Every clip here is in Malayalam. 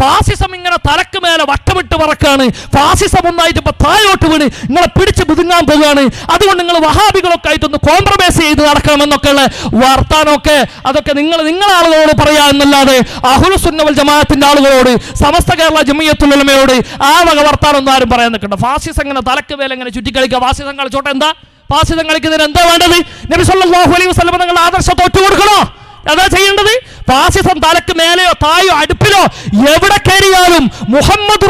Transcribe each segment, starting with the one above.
ഫാസിസം ഇങ്ങനെ തലക്ക് മേലെ വട്ടമിട്ട് പറക്കാണ്. ഫാസിസം ഒന്നായിട്ട് ഇപ്പൊ താഴോട്ട് വീണ്. നിങ്ങളെ പിടിച്ച് പുതുങ്ങാൻ പോവുകയാണ്. അതുകൊണ്ട് നിങ്ങൾ വഹാബികളൊക്കെ ആയിട്ടൊന്ന് കോംപ്രമൈസ് ചെയ്ത് നടക്കണമെന്നൊക്കെയുള്ള വർത്താനമൊക്കെ അതൊക്കെ നിങ്ങൾ നിങ്ങളെ ആളുകളോട് പറയാ എന്നല്ലാതെ അഹുലുസുന്നവൽ ജമാഅത്തിന്റെ ആളുകളോട് സമസ്ത കേരള ജമിയത്തുലമയോട് ആ വക വർത്താനം ഒന്നും ആരും പറയാൻ നിൽക്കണ്ട. ഫാസിസം ഇങ്ങനെ തലക്ക് മേലെ ഇങ്ങനെ ചുറ്റിക്കളിക്കുക. ഫാസിസം കളിച്ചോട്ടെ എന്താ? ഫാസിസം കളിക്കുന്നതിന് എന്താ വേണ്ടത്? നബി സല്ലല്ലാഹു അലൈഹി വസല്ലം നിങ്ങളുടെ ആദർശം കൊടുക്കണോ അതാ ചെയ്യേണ്ടത്? ഫാസിസം തലക്ക് മേലെയോ തായോ അടുപ്പിലോ എവിടെ കയറിയാലും മുഹമ്മദ്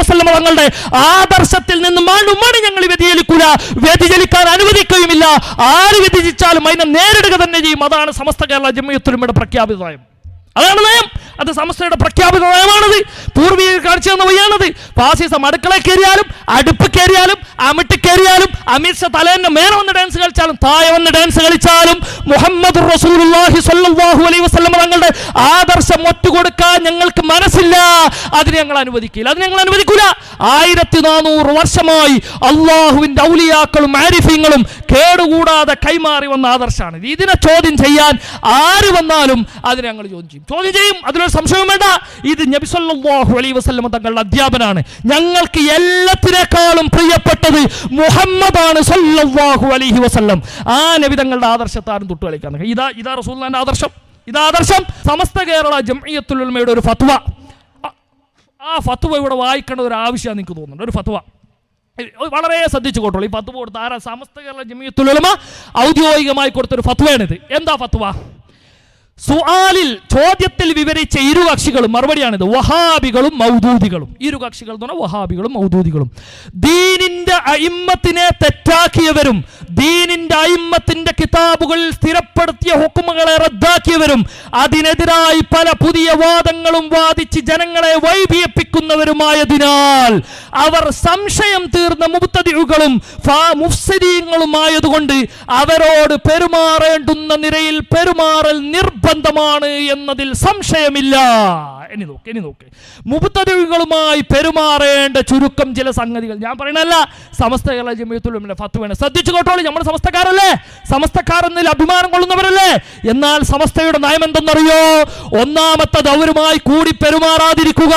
വസല്ലം തങ്ങളുടെ ആദർശത്തിൽ നിന്ന് മണുമണി ഞങ്ങൾ വ്യതിചലിക്കൂല. വ്യതിചലിക്കാൻ അനുവദിക്കുകയുമില്ല. ആര് വ്യതിചിച്ചാലും അതിനെ നേരിടുക തന്നെ ചെയ്യും. അതാണ് സമസ്ത കേരള ജമ്മിയത്തുലമയുടെ പ്രഖ്യാപിത നയം അതാണ് നയം. അത് സമസ്തയുടെ പ്രഖ്യാപിത നയമാണത് പൂർവികർ കാണിച്ചു തന്ന വഴിയാണത്. ഫാസിസം അടുക്കള കയറിയാലും അടുപ്പ് കയറിയാലും അമിട്ട് കയറിയാലും അമിത് ഷാ തലേന്റെ മേലെ വന്ന് ഡാൻസ് കളിച്ചാലും താഴെ വന്ന് ഡാൻസ് കളിച്ചാലും മുഹമ്മദ് റസൂലുള്ളാഹി സ്വല്ലല്ലാഹു അലൈഹി വസല്ലം തങ്ങളുടെ ആദർശം ഒറ്റ ഒറ്റുകൊടുക്കാൻ ഞങ്ങൾക്ക് മനസ്സില്ല. അതിന് ഞങ്ങൾ അനുവദിക്കില്ല. അത് ഞങ്ങൾ അനുവദിക്കൂല. ആയിരത്തി നാനൂറ് വർഷമായി അള്ളാഹുവിന്റെ ഔലിയാക്കളും ആരിഫ്യങ്ങളും കേടുകൂടാതെ കൈമാറി വന്ന ആദർശമാണ് ഇതിനെ ചോദ്യം ചെയ്യാൻ ആര് വന്നാലും അതിനെ ഞങ്ങൾ ചോദ്യം ചെയ്യും. ചോദ്യം ചെയ്യും. അതിലൊരു സംശയവും വേണ്ട. ഇത് നബി അലൈ വസല്ലം തങ്ങളുടെ അധ്യാപനാണ്. ഞങ്ങൾക്ക് എല്ലാത്തിനേക്കാളും പ്രിയപ്പെട്ടത് മുഹമ്മദാണ് സല്ലല്ലാഹു അലൈഹി വസല്ലം. ആ നബി തങ്ങളുടെ ആദർശത്താരും തൊട്ട് കളിക്കാൻ. ഇതാ ഇതാ റസൂലുള്ളാഹിന്റെ ആദർശം. ഇതാ ആദർശം. സമസ്ത കേരള ജംഇയ്യത്തുൽ ഉലമയുടെ ഒരു ഫത്വ. ആ- ഫത്വ ഇവിടെ വായിക്കേണ്ട ഒരു ആവശ്യമാണ് നിങ്ങൾക്ക് തോന്നുന്നുണ്ട്. ഒരു ഫത്വ. വളരെ ശ്രദ്ധിച്ചു കൊടുത്തോളൂ ഈ ഫത്വ കൊടുത്ത ആരാ? സമസ്ത കേരള ജമിയത്തുൽ ഉലമ ഔദ്യോഗികമായി കൊടുത്തൊരു ഫത്വയാണിത്. എന്താ ഫത്വ? സുആലിൽ ചോദ്യത്തിൽ വിവരിച്ച ഇരു കക്ഷികളും മറുപടിയാണിത് വഹാബികളും മൗദൂദികളും. ഇരു കക്ഷികൾ എന്ന് പറഞ്ഞാൽ വഹാബികളും മൗദൂദികളും. ദീനിന്റെ അയിമ്മത്തിനെ തെറ്റാക്കിയവരും ദീനിന്റെ അയിമ്മത്തിന്റെ കിതാബുകളിൽ സ്ഥിരപ്പെടുത്തിയ ഹുക്കുമകളെ റദ്ദാക്കിയവരും അതിനെതിരായി പല പുതിയ വാദങ്ങളും വാദിച്ച് ജനങ്ങളെ വൈഭിയപ്പിക്കുന്നവരുമായതിനാൽ അവർ സംശയം തീർന്ന മുബ്തദിഉകളും മുഫ്സരീങ്ങളുമായതുകൊണ്ട് അവരോട് പെരുമാറേണ്ടുന്ന നിരയിൽ പെരുമാറൽ നിർബന്ധമാണ് എന്നതിൽ സംശയമില്ല. ഇനി നോക്ക് ഇനി നോക്ക്. പെരുമാറേണ്ട ചുരുക്കം ചില സംഗതികൾ. ഞാൻ പറയണല്ല സമസ്ത കേരള ജമിയത്തുള്ള ഫത്തുവേണ് ശ്രദ്ധിച്ചു കേട്ടോളൂ നമ്മൾ സമസ്തക്കാരല്ലേ? സമസ്തക്കാരെന്നതിൽ അഭിമാനം കൊള്ളുന്നവരല്ലേ? എന്നാൽ സമസ്തയുടെ നയം എന്തെന്നറിയോ? ഒന്നാമത്തത് അവരുമായി കൂടി പെരുമാറാതിരിക്കുക.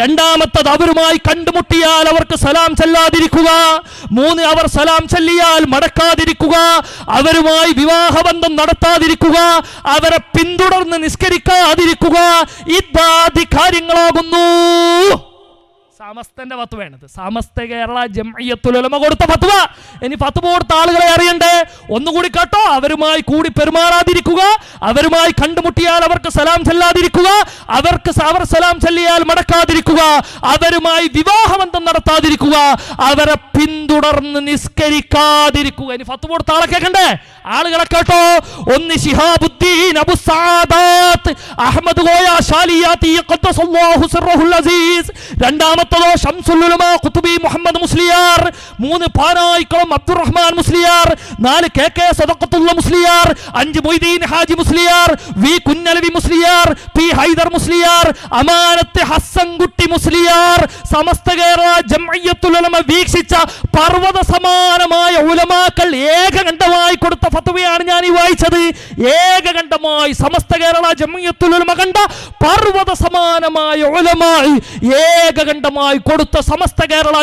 രണ്ടാമത്തത് അവരുമായി കണ്ടുമുട്ടിയാൽ അവർക്ക് സലാം ചെല്ലാതിരിക്കുക. മൂന്ന് അവർ സലാം ചെല്ലിയാൽ മടക്കാതിരിക്കുക. അവരുമായി വിവാഹബന്ധം നടത്താതിരിക്കുക. അവരെ പിന്തുടർന്ന് നിസ്കരിക്കാതിരിക്കുക. ഇതാദി കാര്യങ്ങളാകുന്നു. സമസ്തന്റെ ഫത്വയാണിത് സമസ്ത കേരള ജംഇയ്യത്തുലമ കൊടുത്ത ഫത്വ. ഇനി ഫത്വ കൊടുത്ത ആളുകളെ അറിയണ്ടേ? ഒന്നുകൂടി കേട്ടോ. അവരുമായി കൂടി പെരുമാറാതിരിക്കുക. അവരുമായി കണ്ടുമുട്ടിയാൽ അവർക്ക് സലാം ചെല്ലാതിരിക്കുക. അവർക്ക് അവർ സലാം ചെല്ലിയാൽ മടക്കാതിരിക്കുക. അവരുമായി വിവാഹബന്ധം നടത്താതിരിക്കുക. അവരെ പിന്തുടർന്ന് നിസ്കരിക്കാതിരിക്കുക. ഇനി ഫത്വ കൊടുത്ത ആളെ കേൾക്കണ്ടേ ആളുകളെ കേട്ടോ. ഒന്ന് ശിഹാബുദ്ദീൻ അസീസ്. രണ്ടാമത്തതോ ഷംസുൽ ഉലമ ഖുതുബി മുഹമ്മദ് മുസ്ലിയാർ മൂന്ന് പാനായിക്കുളം അബ്ദുറഹ്മാൻ മുസ്ലിയാർ നാല് കെ കെ സദക്കത്തുള്ള മുസ്ലിയാർ അഞ്ച് മൊയ്തീൻ ഹാജി മുസ്ലിയാർ വി കുഞ്ഞലവി മുസ്ലിയാർ പി ഹൈദർ മുസ്ലിയാർ അമാനത്ത് ഹസ്സൻകുട്ടി മുസ്ലിയാർ സമസ്ത കേരള ജംഇയ്യത്തുൽ ഉലമ വീക്ഷിച്ച പർവത സമാനമായ ഉലമാക്കൾ ഏകകണ്ഠമായി കൊടുത്ത ഫത്വയാണ് ഞാൻ ഈ വായിച്ചത്. ഏകകണ്ഠമായി സമസ്ത കേരള ജംഇയ്യത്തുൽ ഉലമ കണ്ട പർവത സമാനമായ ഉലമായി ഏകകണ്ഠമായി കൊടുത്ത സമസ്ത കേരള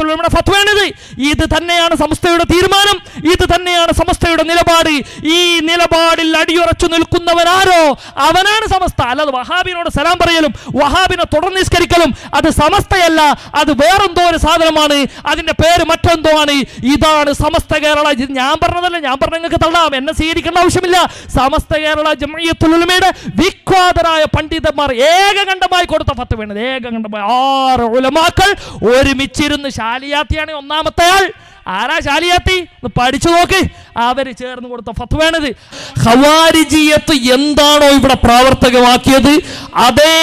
ഉലമയുടെ ഫത്വയാണിത് ഇത് തന്നെയാണ് സമസ്തയുടെ തീരുമാനം. ഇത് തന്നെയാണ് സമസ്തയുടെ നിലപാട്. ഈ നിലപാടിൽ അടിയുറച്ചു നിൽക്കുന്നവനാരോ അവനാണ് സമസ്ത. അല്ലാതെ വഹാബിനോട് സലാം പറയലും വഹാബിനെ തുടർന്ന് നിസ്കരിക്കലും അത് സമസ്തയല്ല അത് വേറെന്തോ ഒരു സാധനമാണ്. അതിന്റെ പേര് മറ്റെന്തോ ആണ്. ഇതാണ് സമസ്ത കേരള ഞാൻ പറഞ്ഞതല്ല ഞാൻ പറഞ്ഞ നിങ്ങൾക്ക് തള്ളാം. എന്നെ സ്വീകരിക്കേണ്ട ആവശ്യമില്ല. സമസ്ത കേരള ജമയത്തുലമയുടെ വിഖ്വാതരായ പണ്ഡിതന്മാർ ഏകകണ്ഠമായി കൊടുത്ത ഫത്ത് വേണത് ഏകകണ്ഠമായി ആറ് ഉലമാക്കൾ ഒരുമിച്ചിരുന്ന് ശാലിയാത്തിയാണ് ഒന്നാമത്തെ ആൾ. ആരാ ശാലിയാത്തി? പഠിച്ചു നോക്ക്. അവർ ചേർന്ന് കൊടുത്ത ഫത്വാണിത്. ഖവാരിജിയത്ത് എന്താണോ ഇവിടെ പ്രാവർത്തികമാക്കിയത്? അതേ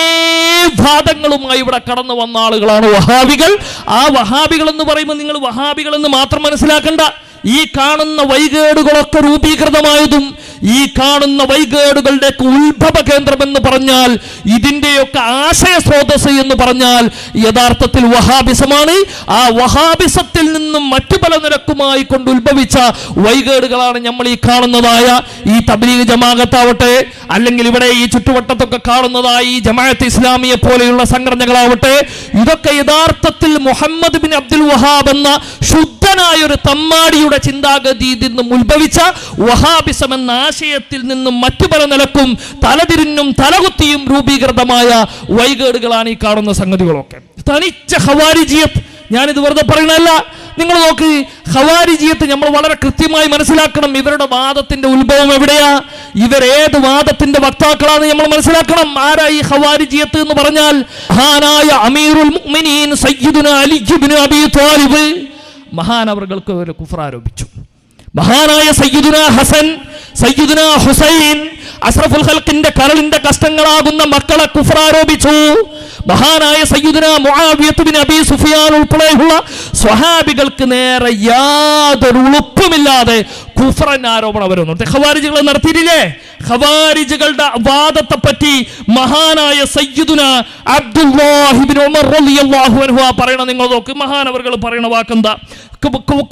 വാദങ്ങളുമായി ഇവിടെ കടന്നു വന്ന ആളുകളാണ് വഹാബികൾ. ആ വഹാബികൾ എന്ന് പറയുമ്പോൾ നിങ്ങൾ വഹാബികൾ എന്ന് മാത്രം മനസ്സിലാക്കണ്ട. ഈ കാണുന്ന വൈകേടുകളൊക്കെ രൂപീകൃതമായതും ഈ കാണുന്ന വൈകേടുകളുടെ ഉത്ഭവ കേന്ദ്രം എന്ന് പറഞ്ഞാൽ ഇതിന്റെയൊക്കെ ആശയ സ്രോതസ് എന്ന് പറഞ്ഞാൽ യഥാർത്ഥത്തിൽ വഹാബിസമാണ്. ആ വഹാബിസത്തിൽ നിന്നും മറ്റു പല നിരക്കുമായി കൊണ്ട് ഉത്ഭവിച്ച വൈകേടുകളാണ് നമ്മൾ ഈ കാണുന്നതായ ഈ തബ്ലീഗ് ജമാഅത്താവട്ടെ അല്ലെങ്കിൽ ഇവിടെ ഈ ചുറ്റുവട്ടത്തൊക്കെ കാണുന്നതായ ഈ ജമാഅത്ത് ഇസ്ലാമിയെ പോലെയുള്ള സംഘടനകളാവട്ടെ ഇതൊക്കെ യഥാർത്ഥത്തിൽ മുഹമ്മദ് ബിൻ അബ്ദുൽ വഹാബ് എന്ന ശുദ്ധനായ ഒരു തമ്മാടിയുടെ ചിന്താഗതിയിൽ നിന്നും ഉത്ഭവിച്ച വഹാബിസം എന്ന ആശയത്തിൽ നിന്നും മറ്റു പല നിലക്കും തലതിരിഞ്ഞും തലകുത്തിയും രൂപീകൃതമായ വൈകേടുകളാണ് ഈ കാണുന്ന സംഗതികളൊക്കെ. തനിച്ച ഹവാരിജിയത്ത് ഞാനിത് വെറുതെ പറയണല്ല നിങ്ങൾ നോക്ക് ഖവാരിജിയത്ത് നമ്മൾ വളരെ കൃത്യമായി മനസ്സിലാക്കണം ഇവരുടെ വാദത്തിന്റെ ഉത്ഭവം എവിടെയാ ഇവരേത് വാദത്തിന്റെ വക്താക്കളാണ് നമ്മൾ മനസ്സിലാക്കണം. ആരാ ഈ ഖവാരിജിയത്ത് എന്ന് പറഞ്ഞാൽ മഹാനായ അമീറുൽ മുഅ്മിനീൻ സയ്യിദുന അലി ഇബ്നു അബീ ത്വാലിബ് മഹാനവറുകൾക്ക് ഒരു കുഫർ ആരോപിച്ചു. മഹാനായ സയ്യിദുന ഹസൻ സയ്യിദുന ഹുസൈൻ അഷ്റഫുൽ ഖൽക്കിന്റെ കരളിന്റെ കഷ്ടങ്ങളാകുന്ന മക്കളെ കുഫർ ആരോപിച്ചു മഹാനായ സയ്യുദന മുആവിയത്ത് ബിൻ അബീ സുഫിയാൻ ഉൾപ്പെടെയുള്ള സ്വഹാബികൾക്ക് നേരെ യാതൊരു ഉളുപ്പുമില്ലാതെ കുഫറൻ ആരോപണം അവരൊന്നും ഖവാരിജുകൾ നടത്തിയില്ലേ ഖവാരിജുകളുടെ വാദത്തെ പറ്റി മഹാനായ സയ്യിദുന അബ്ദുല്ലാഹിബിൻ ഉമർ റളിയല്ലാഹു അൻഹു പറയണ നിങ്ങൾ നോക്ക്. മഹാനവർ പറയണ വാക്കെന്താ?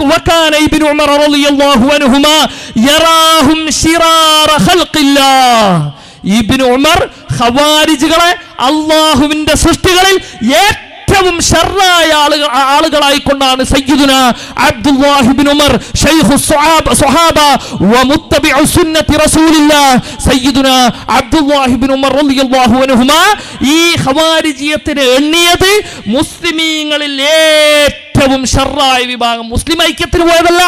وكان ابن عمر رضي الله عنهما يراهم شرار خلق الله ഇബിൻ ഉമർ ഖവാരിജുകളെ അള്ളാഹുവിന്റെ സൃഷ്ടികളിൽ ഏറ്റവും ഷർറായ ആളുകൾ ആളുകളായിക്കൊണ്ടാണ് സയ്യിദുന അബ്ദുല്ലാഹിബിൻ ഉമർ ഷൈഖു സ്വഹാബ സ്വഹാബ വമുത്തബിഉ സുന്നത്തി റസൂലില്ലാ സയ്യിദുന അബ്ദുല്ലാഹിബിൻ ഉമർ റളിയല്ലാഹു അൻഹുമാ ഈ ഖവാരിജിയത്തിനെ എണ്ണിയത് മുസ്ലിമീങ്ങളിൽ ഏറ്റവും ഷർറായ വിഭാഗം മുസ്ലിം ഐക്യത്തിന് പോയതല്ല.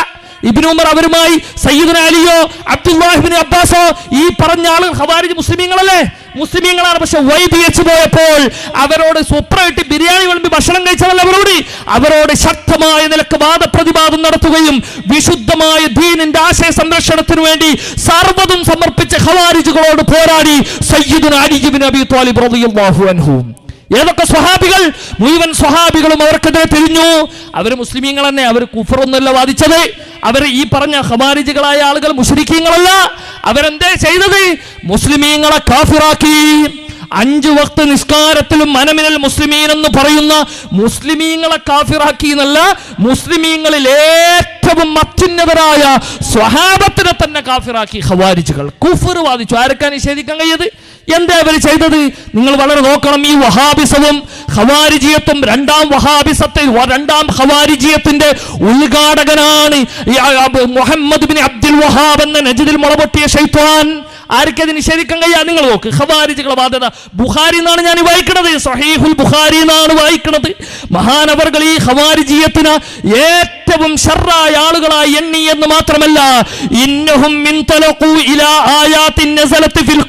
ഇബിനുമർ അവരുമായി സയ്യിദ് അലിയോ അബ്ദുല്ലാഹിബിൻ അബ്ബാസോ ഈ പറഞ്ഞ ആളുകൾ ഹവാരിജ് മുസ്ലിമീങ്ങളല്ലേ? മുസ്ലിമീങ്ങളാണ്. പക്ഷെ വൈദികച്ചു പോയപ്പോൾ അവരോട് സൂപ്പറായിട്ട് ബിരിയാണി വിളമ്പി ഭക്ഷണം കഴിച്ചതല്ല അവരോട് അവരോട് ശക്തമായ നിലയ്ക്ക് വാദപ്രതിവാദം നടത്തുകയും വിശുദ്ധമായ ദീനിന്റെ ആശയ സംരക്ഷണത്തിന് വേണ്ടി സർവതും സമർപ്പിച്ച ഹവാരിജുകളോട് പോരാടി സയ്യിദുൻ അലിജിബിൻ അബി താലിബ് റളിയല്ലാഹു ഏതൊക്കെ സ്വഹാബികൾ? മുഴുവൻ സ്വഹാബികളും അവർക്കെതിരെ തിരിഞ്ഞു. അവർ മുസ്ലിമീങ്ങൾ തന്നെ അവർ കുഫറൊന്നുമല്ല വാദിച്ചത്. അവർ ഈ പറഞ്ഞ ഹമാരിജികളായ ആളുകൾ മുസ്ലിക്കീങ്ങളല്ല അവരെന്തേ ചെയ്തത്? മുസ്ലിമീങ്ങളെ കാഫിറാക്കി. അഞ്ചു വക്ത് നിസ്കാരത്തിലും മനമിനൽ മുസ്ലിമീൻ എന്ന് പറയുന്ന മുസ്ലിമീങ്ങളെ കാഫിറാക്കി എന്നല്ല മുസ്ലിമീങ്ങളിൽ ഏറ്റവും അത്യുന്നതരായ സ്വഹാബത്തിനെ തന്നെ കാഫിറാക്കി ഹവാരിജുകൾ കുഫർ വാദിച്ചു. ആരൊക്കെ നിഷേധിക്കാൻ കഴിയത്? എന്താ അവർ ചെയ്തത്? നിങ്ങൾ വളരെ നോക്കണം. ഈ വഹാബിസവും ഖവാരിജിയത്തും രണ്ടാം വഹാബിസത്തെ രണ്ടാം ഖവാരിജിയത്തിന്റെ ഉദ്ഘാടകനാണ് മുഹമ്മദ് ബിൻ അബ്ദുൽ വഹാബ് എന്ന നജിദിൽ മുളപൊട്ടിയ ഷൈത്വാൻ ആർക്കത് നിഷേധിക്കാൻ കഴിയാ? നിങ്ങൾ നോക്ക്. ഖവാരിജുകളെ ബാധ്യത ബുഹാരി എന്നാണ് ഞാൻ വായിക്കുന്നത് സഹീഹുൽ ബുഹാരി എന്നാണ് വായിക്കുന്നത് മഹാനവർകൾ ഈ ഖവാരിജീയത്തിന് ഏറ്റവും ഷർറായ ആളുകളായി എണ്ണി എന്ന് മാത്രമല്ല ഇന്നഹും ഇലാ ഫിൽ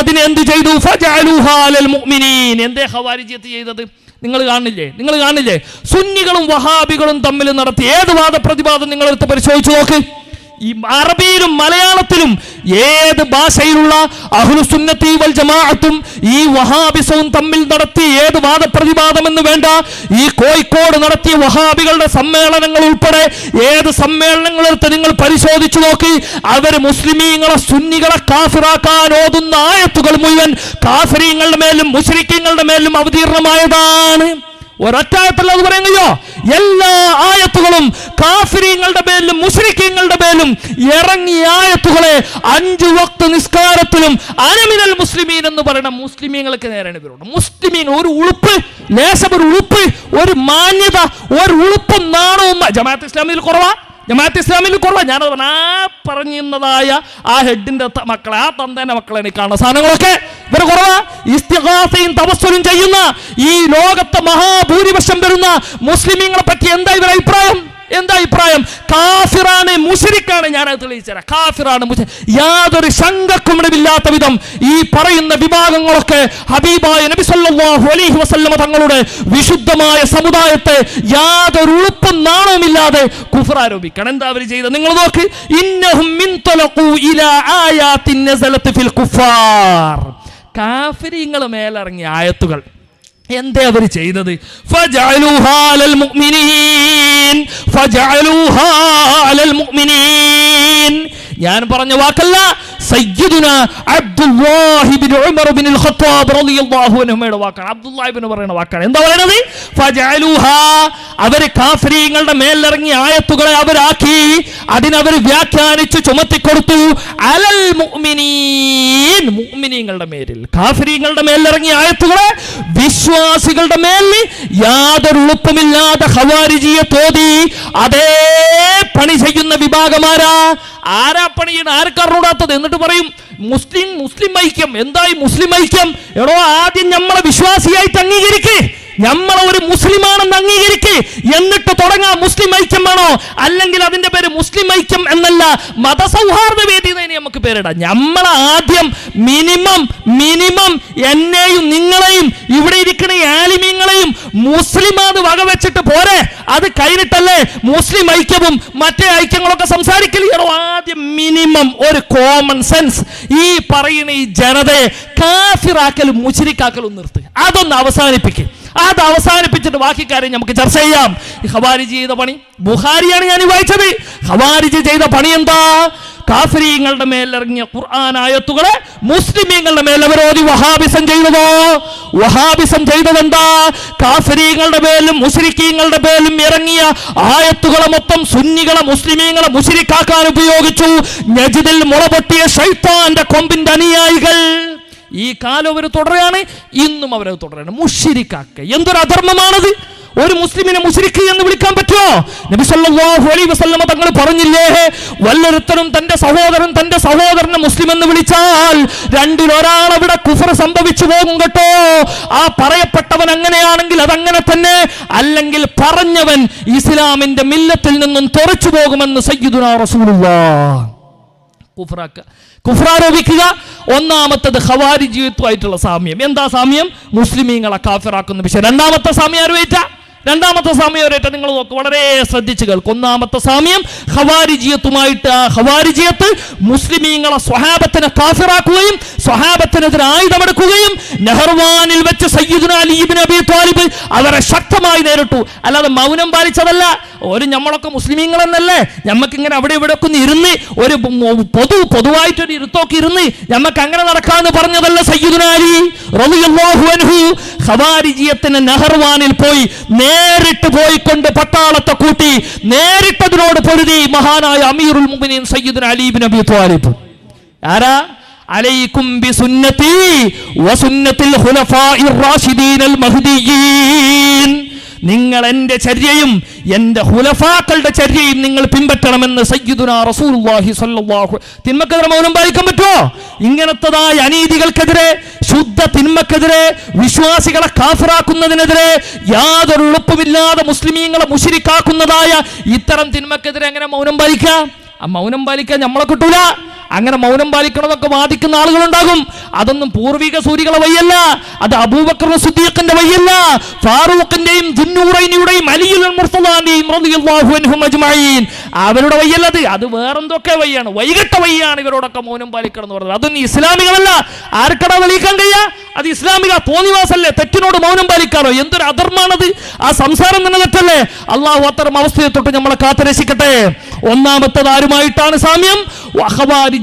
അതിനെ എന്ത് ചെയ്തു? എന്തേ ഖവാരിജിയത്ത് ചെയ്തത്? നിങ്ങൾ കാണില്ലേ? നിങ്ങൾ കാണില്ലേ? സുന്നികളും വഹാബികളും തമ്മിൽ നടത്തി ഏത് വാദപ്രതിവാദം നിങ്ങളെടുത്ത് പരിശോധിച്ചു നോക്ക്. ഈ അറബിയിലും മലയാളത്തിലും ഏത് ഭാഷയിലുള്ള അഹ്ലുസുന്നത്തി വൽ ജമാഅത്തും ഈ വഹാബിസവും തമ്മിൽ നടത്തി ഏത് വാദപ്രതിവാദം എന്ന് വേണ്ട ഈ കോഴിക്കോട് നടത്തിയ വഹാബികളുടെ സമ്മേളനങ്ങൾ ഉൾപ്പെടെ ഏത് സമ്മേളനങ്ങളെടുത്ത് നിങ്ങൾ പരിശോധിച്ചു നോക്കി അവർ മുസ്ലിമീങ്ങളെ സുന്നികളെ കാഫിറാക്കാൻ ഓതുന്ന ആയത്തുകൾ മുഴുവൻ കാഫിരീങ്ങളുടെ മേലും മുസ്ലിക്കങ്ങളുടെ മേലും അവതീർണമായതാണ്. ഒരൊറ്റായത്തല്ല അത് പറയാൻ കഴിയോ എല്ലാ ആയത്തുകളും കാഫിര്യങ്ങളുടെ പേരിലും മുസ്ലിക്കങ്ങളുടെ പേരിലും ഇറങ്ങിയ ആയത്തുകളെ അഞ്ചു വക്ത നിസ്കാരത്തിലും അനമിനൽ മുസ്ലിമീൻ എന്ന് പറയുന്ന മുസ്ലിമീങ്ങൾക്ക് നേരെയാണ് ഇവരോട്. മുസ്ലിമീൻ ഒരു ഉളുപ്പ് ലേശം ഒരു ഉളുപ്പ് ഒരു മാന്യത ഒരു ഉളുപ്പും നാണവും ജമാഅത്ത് ഇസ്ലാമിൽ കുറവാ. ജമാഅത്ത് ഇസ്ലാമിൽ കുറവാണ് ഞാൻ ആ പറഞ്ഞതായ ആ ഹെഡിന്റെ മക്കളെ ആ തന്തേന്റെ മക്കളെ എനിക്ക് കാണുന്ന സാധനങ്ങളൊക്കെ ഇവർ കുറവാ. ഇസ്തിഹാസയും ചെയ്യുന്ന ഈ ലോകത്തെ മഹാഭൂരിപക്ഷം വരുന്ന മുസ്ലിമീങ്ങളെ പറ്റി എന്താ ഇവരുടെ അഭിപ്രായം? എന്താ അഭിപ്രായം? കാഫിറാണ് മുഷരിക്കാണ് ഞാനത് തെളിയിച്ചുതരാം. കാഫിറാണ് മുഷ- യാതൊരു ശങ്കക്കുമിടമില്ലാത്ത വിധം ഈ പറയുന്ന വിഭാഗങ്ങളൊക്കെ ഹബീബായ നബി സല്ലല്ലാഹു അലൈഹി വസല്ലമ തങ്ങളുടെ വിശുദ്ധമായ സമുദായത്തെ യാതൊരു ഉളുപ്പും നാണവുമില്ലാതെ കുഫർ ആരോപിക്കണം എന്താ അവർ ചെയ്തത്? നിങ്ങൾ നോക്ക്. ഇന്നഹും മിൻ തലഖു ഇലാ ആയാത്തിൻ നസലത്ത് ഫിൽ കുഫാർ. കാഫിരിങ്ങൾ മേലിറങ്ങിയ ആയത്തുകൾ. എന്തേ അവർ ചെയ്തത് ഫജഅലുഹാ അലൽ മുഅ്മിനീൻ ഫജഅലുഹാ അലൽ മുഅ്മിനീൻ ഞാൻ പറഞ്ഞ വാക്കല്ല. സയ്യിദുന Abdullahi bin Umar bin al Khattab റളിയല്ലാഹു അൻഹുയുടെ വാക്കാണ്. അബ്ദുല്ലാഹി ബിൻ പറയുന്ന വാക്കാണ്. എന്താ പറയുന്നത് ഫജഅലുഹാ അവർ കാഫിരീങ്ങളുടെ മേലിറങ്ങിയ ആയത്തുകളെ അവരാക്കി. അതിനവർ വ്യാഖ്യാനിച്ച് ചുമത്തിക്കൊടുത്തു. അലൽ മുഅ്മിനീൻ മുഅ്മിനീങ്ങളുടെ മേലിൽ. കാഫിരീങ്ങളുടെ മേലിറങ്ങിയ ആയത്തുകളെ വിശ്വാസികളുടെ മേലിൽ യാതൊരു എളുപ്പമില്ലാതെ ഹവാരിജിയെ തോതി. അതേ പണി ചെയ്യുന്ന വിഭാഗമാരാ ആരാ പണിയാണ് ആർക്കറിഞ്ഞൂടാത്തത് എന്നിട്ട് പറയും മുസ്ലിം മുസ്ലിം ഐക്യം. എന്തായി മുസ്ലിം ഐക്യം? എടോ ആദ്യം നമ്മളെ വിശ്വാസിയായിട്ട് അംഗീകരിക്കേ. നമ്മളെ ഒരു മുസ്ലിമാണെന്ന് അംഗീകരിക്ക്. എന്നിട്ട് തുടങ്ങാം. മുസ്ലിം ഐക്യം വേണോ? അല്ലെങ്കിൽ അതിന്റെ പേര് മുസ്ലിം ഐക്യം എന്നല്ല. മതസൗഹാർദ്ദ വേദി നമുക്ക് പേരിടാം. നമ്മളെ ആദ്യം മിനിമം മിനിമം എന്നെയും നിങ്ങളെയും ഇവിടെ ഇരിക്കുന്ന ആലിമീങ്ങളെയും മുസ്ലിമാന്ന് വകവെച്ചിട്ട് പോരെ. അത് കഴിഞ്ഞിട്ടല്ലേ മുസ്ലിം ഐക്യവും മറ്റേ ഐക്യങ്ങളൊക്കെ സംസാരിക്കലോ? ആദ്യം മിനിമം ഒരു കോമൺ സെൻസ് ഈ പറയുന്ന ഈ ജനതയെ കാഫിറാക്കലും മുച്ചിരിക്കാക്കലും നിർത്തുക. അതൊന്ന് അവസാനിപ്പിക്കുക അത് അവസാനിപ്പിച്ചിട്ട് ബാക്കി കാര്യം നമുക്ക് ചർച്ച ചെയ്യാം. ഖവാരിജി ചെയ്ത പണി ബുഹാരിയാണ് ഞാൻ വായിച്ചത്. ഖവാരിജി ചെയ്ത പണി എന്താ? കാഫിരീങ്ങളുടെ മേലിറങ്ങിയ ഖുർആൻ ആയത്തുകളെ മുസ്ലിമീങ്ങളുടെ മേൽ അവരോധി വഹാബിസം ചെയ്തതോ? വഹാബിസം ചെയ്തതെന്താ? കാഫിരീങ്ങളുടെ മേലും മുസ്ലിക്കീങ്ങളുടെ മേലും ഇറങ്ങിയ ആയത്തുകളെ മൊത്തം സുന്നികളെ മുസ്ലിമീങ്ങളെ മുസ്ലിക്കാക്കാൻ ഉപയോഗിച്ചു. നജിദിൽ മുളപൊട്ടിയ ഷൈത്താന്റെ കൊമ്പിന്റെ അനുയായികൾ. ഈ കാലം അവർ തുടരുകയാണ് ഇന്നും അവരത് തുടരുകയാണ് മുഷിരിക്കാക്ക എന്തൊരു അധർമ്മമാണത്? ഒരു മുസ്ലിമിനെ മുസ്ലിക്ക് എന്ന് വിളിക്കാൻ പറ്റുമോ? നബി സല്ലല്ലാഹു അലൈഹി വസല്ലമ തങ്ങൾ പറഞ്ഞില്ലേ വല്ലൊരുത്തനും തന്റെ സഹോദരൻ തന്റെ സഹോദരനെ മുസ്ലിം എന്ന് വിളിച്ചാൽ രണ്ടിൽ ഒരാൾ അവിടെ കുഫർ സംഭവിച്ചു പോകും കേട്ടോ. ആ പറയപ്പെട്ടവൻ അങ്ങനെയാണെങ്കിൽ അതങ്ങനെ തന്നെ അല്ലെങ്കിൽ പറഞ്ഞവൻ ഇസ്ലാമിന്റെ മില്ലത്തിൽ നിന്നും തെറിച്ചു പോകുമെന്ന് സയ്യിദുനാ റസൂലുള്ളാഹ് കുഫറാക്ക. കുഫ്രാരോപിക്കുക. ഒന്നാമത്തത് ഹവാരി ജീവിതമായിട്ടുള്ള സാമ്യം. എന്താ സാമ്യം? മുസ്ലിമീങ്ങളെ കാഫിറാക്കുന്ന വിഷയം. രണ്ടാമത്തെ സാമ്യം ആരുവേറ്റ രണ്ടാമത്തെ സാമ്യം ഒരേറ്റ നിങ്ങൾ നോക്ക് വളരെ ശ്രദ്ധിച്ചു കേൾക്കും. ഒന്നാമത്തെ സാമ്യം ഹവാരിജിയത്തുമായിട്ട് ആ ഹവാരിജിയത്ത് മുസ്ലിമീങ്ങളെ സ്വഹാബത്തിനെ കാഫിറാക്കുകയും സ്വഹാബത്തിനെതിരെ ആയുധമെടുക്കുകയും നെഹർവാനിൽ വെച്ച് സയ്യിദുന അലീബിൻ അബി താലിബ് അവരെ ശക്തമായി നേരിട്ടു. അല്ലാതെ മൗനം പാലിച്ചതല്ല. ഒരു നമ്മളൊക്കെ ഞമ്മക്ക് ഇങ്ങനെ അവിടെ ഇവിടെ ഒക്കെ ഇരുന്ന് ഒരു പൊതു പൊതുവായിട്ടൊരു ഇരുത്തൊക്കെ ഇരുന്ന് നമുക്ക് അങ്ങനെ നടക്കാന്ന് പറഞ്ഞതല്ല സയ്യിദുന അലി റളിയല്ലാഹു അൻഹു. ഹവാരിജിയത്തിന് നെഹർവാനിൽ പോയി നേരിട്ട് പോയിക്കൊണ്ട് പട്ടാളത്തെ കൂട്ടി നേരിട്ടതിനോട് പൊരുതി മഹാനായ അമീറുൽ മുഅ്മിനീൻ സയ്യിദ് അലി ഇബ്നു അബി ത്വാലിബ്. ആരാ? അലൈക്കും ബി സുന്നത്തി വസുന്നത്തിൽ ഖുലഫാഇർ റാഷിദീനൽ മഹ്ദിയീൻ. നിങ്ങൾ എന്റെ ചര്യയും എന്റെ ഹുലഫാക്കളുടെ ചര്യയും നിങ്ങൾ പിൻപറ്റണമെന്ന് സയ്യിദുന റസൂലുള്ളാഹി സ്വല്ലല്ലാഹു തിന്മക്കെതിരെ മൗനം പാലിക്കാൻ പറ്റുമോ ഇങ്ങനത്തതായ അനീതികൾക്കെതിരെ ശുദ്ധ തിന്മക്കെതിരെ വിശ്വാസികളെ കാഫറാക്കുന്നതിനെതിരെ യാതൊരു എളുപ്പമില്ലാതെ മുസ്ലിമീങ്ങളെ മുഷിരിക്കാക്കുന്നതായ ഇത്തരം തിന്മക്കെതിരെ എങ്ങനെ മൗനം പാലിക്കാം? ആ മൗനം പാലിക്കാൻ നമ്മളെ കിട്ടൂല. അങ്ങനെ മൗനം പാലിക്കണമെന്നൊക്കെ വാദിക്കുന്ന ആളുകളുണ്ടാകും. അതൊന്നും പൂർവിക സൂരികളെ വയ്യല്ല അത് അബൂബക്കർ വയ്യല്ല ഫാറൂഖിന്റെയും ജുന്നൂറൈനിയുടെയും അവരുടെ വയ്യല്ലത് അത് വേറെന്തൊക്കെ വയ്യാണ് വൈകിട്ട വയ്യാണ് ഇവരോടൊക്കെ മൗനം പാലിക്കണം എന്ന് പറഞ്ഞത്. അതൊന്നും ഇസ്ലാമികളല്ല ആർക്കടാ തെളിയിക്കാൻ കഴിയ അത് ഇസ്ലാമിക തോന്നിവാസല്ലേ? തെറ്റിനോട് മൗനം പാലിക്കാറോ എന്തൊരു അധർമാണത്? ആ സംസാരം തന്നെ തെറ്റല്ലേ? അള്ളാഹു അത്തരം അവസ്ഥയെ തൊട്ട് നമ്മളെ കാത്തുരക്ഷിക്കട്ടെ. ഒന്നാമത്തത് ആരുമായിട്ടാണ് സാമ്യം?